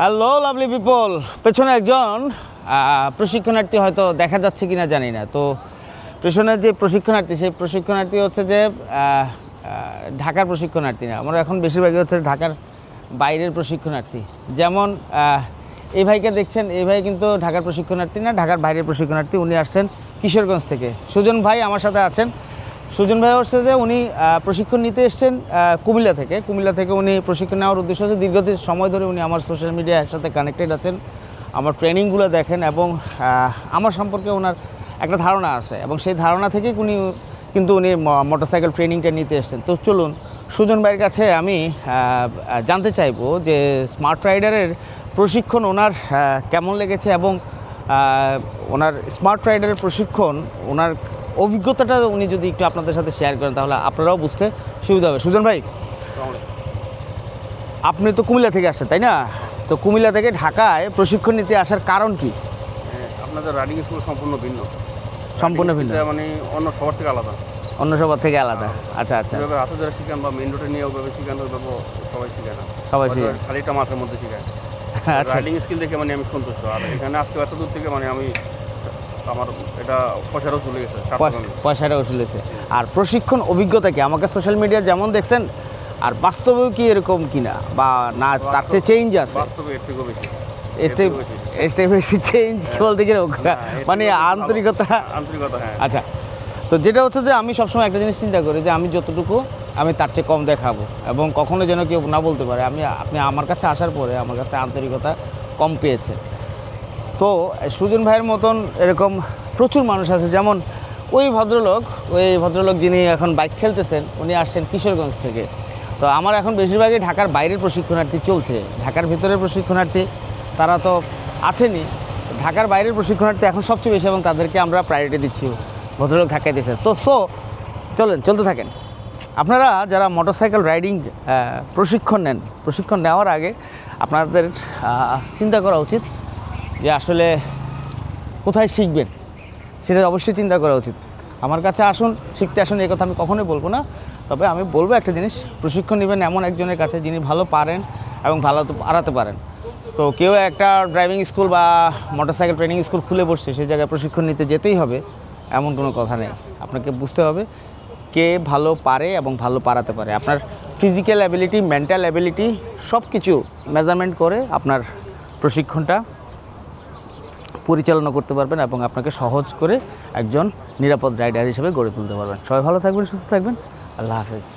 Hello lovely people পেছনে একজন প্রশিক্ষণার্থী হয়তো দেখা যাচ্ছে কিনা জানি না। তো পেছনের যে প্রশিক্ষণার্থী, সেই প্রশিক্ষণার্থী হচ্ছে যে ঢাকার প্রশিক্ষণার্থী না, আমরা এখন বেশিরভাগই হচ্ছে ঢাকার বাইরের প্রশিক্ষণার্থী। যেমন এই ভাইকে দেখছেন, এই ভাই কিন্তু ঢাকার প্রশিক্ষণার্থী না, ঢাকার বাইরের প্রশিক্ষণার্থী, উনি আসছেন কিশোরগঞ্জ থেকে। সুজন ভাই আমার সাথে আছেন। সুজন ভাই হচ্ছে যে উনি প্রশিক্ষণ নিতে এসেছেন কুমিল্লা থেকে। কুমিল্লা থেকে উনি প্রশিক্ষণ নেওয়ার উদ্দেশ্য হচ্ছে দীর্ঘদিন সময় ধরে উনি আমার সোশ্যাল মিডিয়ার সাথে কানেক্টেড আছেন, আমার ট্রেনিংগুলো দেখেন এবং আমার সম্পর্কে ওনার একটা ধারণা আছে এবং সেই ধারণা থেকেই উনি কিন্তু উনি মোটরসাইকেল ট্রেনিংটা নিতে এসেছেন। তো চলুন, সুজন ভাইয়ের কাছে আমি জানতে চাইব যে স্মার্ট রাইডারের প্রশিক্ষণ ওনার কেমন লেগেছে এবং ওনার স্মার্ট রাইডারের প্রশিক্ষণ ওনার অভিজ্ঞতাটা উনি যদি একটু আপনাদের সাথে শেয়ার করেন তাহলে আপনারাও বুঝতে সুবিধা হবে। সুজন ভাই আপনি তো কুমিল্লা থেকে আসছেন তাই না? তো কুমিল্লা থেকে ঢাকায় প্রশিক্ষণ নিতে আসার কারণ কি? হ্যাঁ, আপনাদের রাইডিং স্কুল সম্পূর্ণ ভিন্ন। সম্পূর্ণ ভিন্ন। মানে অন্য সবার থেকে আলাদা। অন্য সবার থেকে আলাদা। আচ্ছা আচ্ছা। যেভাবে হাতে ধরে শিখান বা মেন রোডে নিয়ে ওভাবে শিখান ওইভাবে সবাই শিখায় না। সবাই শিখায়। খালি একটা মাঠের মধ্যে শিখায়। আচ্ছা। রাইডিং স্কিল দেখে মানে আমি সন্তুষ্ট। আর এখানে আসতে এত দূর থেকে মানে আমি আমার এটা পয়সাটাও চলে গেছে সার্থক পয়- আমি। পয়সাটা উঠলেছে আর প্রশিক্ষণ অভিজ্ঞতা কি? আমাকে সোশ্যাল মিডিয়া যেমন দেখছেন আর বাস্তবেও কি এরকম কিনা? বা না তার চেয়ে চেঞ্জ আছে? বাস্তবে এর থেকেও বেশি। এতে এতে বেশি। চেঞ্জ বলতে গেলে হ্যাঁ, মানে। আন্তরিকতা? আন্তরিকতা হ্যাঁ। আচ্ছা। তো যেটা হচ্ছে যে আমি সবসময় একটা জিনিস চিন্তা করি যে আমি যতটুকু আমি তার চেয়ে কম দেখাবো এবং কখনো যেন কেউ না বলতে পারে। আমি আপনি আমার কাছে আসার পরে আমার কাছে আন্তরিকতা কম পেয়েছে। তো সুজন ভাইয়ের মতন এরকম প্রচুর মানুষ আছে। যেমন ওই ভদ্রলোক ওই ভদ্রলোক যিনি এখন বাইক খেলতেছেন, উনি আসছেন কিশোরগঞ্জ থেকে। তো আমার এখন বেশিরভাগই ঢাকার বাইরের প্রশিক্ষণার্থী চলছে। ঢাকার ভিতরের প্রশিক্ষণার্থী তারা তো আছেনই। ঢাকার বাইরের প্রশিক্ষণার্থী এখন সবচেয়ে বেশি এবং তাদেরকে আমরা প্রায়োরিটি দিচ্ছি। ভদ্রলোক ধাক্কাই দিচ্ছে তো সো চলেন, চলতে থাকেন। আপনারা যারা মোটরসাইকেল রাইডিং প্রশিক্ষণ নেন, প্রশিক্ষণ নেওয়ার আগে আপনাদের চিন্তা করা উচিত যে আসলে কোথায় শিখবেন, সেটা অবশ্যই চিন্তা করা উচিত। আমার কাছে আসুন, শিখতে আসুন, এই কথা আমি কখনোই বলব না। তবে আমি বলব একটা জিনিস, প্রশিক্ষণ নেবেন এমন একজনের কাছে যিনি ভালো পারেন এবং ভালো আড়াতে পারেন। তো কেউ একটা ড্রাইভিং স্কুল বা মোটরসাইকেল ট্রেনিং স্কুল খুলে বসছে, সেই জায়গায় প্রশিক্ষণ নিতে যেতেই হবে, এমন কোনো কথা নেই। আপনাকে বুঝতে হবে কে ভালো পারে এবং ভালো পারাতে পারে। আপনার ফিজিক্যাল অ্যাবিলিটি মেন্টাল অ্যাবিলিটি সব কিছু মেজারমেন্ট করে আপনার প্রশিক্ষণটা পরিচালনা করতে পারবেন এবং আপনাকে সহজ করে একজন নিরাপদ রাইডার হিসেবে গড়ে তুলতে পারবেন। সবাই ভালো থাকবেন, সুস্থ থাকবেন। আল্লাহ হাফেজ।